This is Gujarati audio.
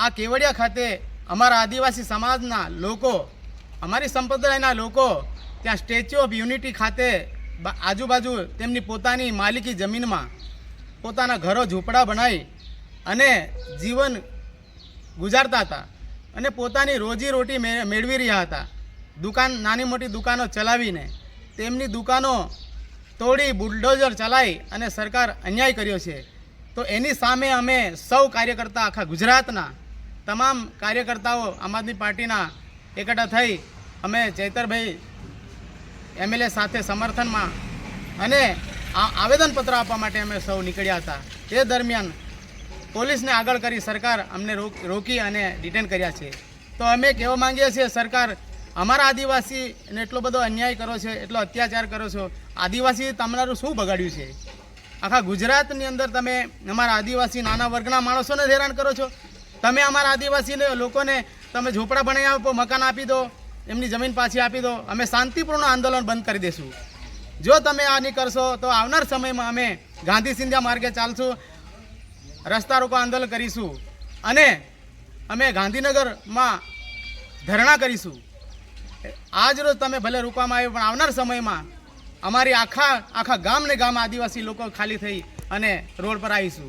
આ કેવડિયા ખાતે અમારા આદિવાસી સમાજના લોકો, અમારી સંપ્રદાયના લોકો, ત્યાં સ્ટેચ્યુ ઓફ યુનિટી ખાતે આજુબાજુ તેમની પોતાની માલિકી જમીનમાં પોતાના ઘરો ઝૂંપડા બનાવી અને જીવન ગુજારતા હતા અને પોતાની રોજી રોટી મે- મેળવી રહ્યા હતા. દુકાન, નાની મોટી દુકાનો ચલાવીને તેમની દુકાનો તોડી, બુલડોઝર ચલાવી અને સરકાર અન્યાય કર્યો છે. તો એની સામે અમે સૌ કાર્યકર્તા આખા ગુજરાતના તમામ કાર્યકર્તાઓ આમ આદમી પાર્ટીના એકઠા થઈ અમે ચૈતરભાઈ એમએલએ સાથે સમર્થનમાં અને આવેદનપત્ર આપવા માટે અમે સૌ નીકળ્યા હતા. તે દરમિયાન પોલીસને આગળ કરી સરકાર અમને રોક- અને ડિટેન કર્યા છે. તો અમે કહેવા માંગીએ છીએ, સરકાર અમારા આદિવાસીને એટલો બધો અન્યાય કરો છો, એટલો અત્યાચાર કરો છો, આદિવાસી તમારું શું બગાડ્યું છે? આખા ગુજરાતની અંદર તમે અમારા આદિવાસી નાના વર્ગના માણસોને હેરાન કરો છો? તમે અમારા આદિવાસીને, લોકોને તમે ઝૂંપડા બનાવી આપો, મકાન આપી દો, એમની જમીન પાછી આપી દો, અમે શાંતિપૂર્ણ આંદોલન બંધ કરી દઈશું જો તમે આ નહીં કરશો, તો આવનાર સમયમાં અમે ગાંધી સિંધિયા માર્ગે ચાલશું, રસ્તા રોકો આંદોલન કરીશું અને અમે ગાંધીનગરમાં ધરણા કરીશું. આજ રોજ તમે ભલે રૂપામાં આવ્યો, પણ આવનાર સમયમાં અમારી આખા આખા ગામ ને ગામ આદિવાસી લોકો ખાલી થઈ અને રોડ પર આવીશું.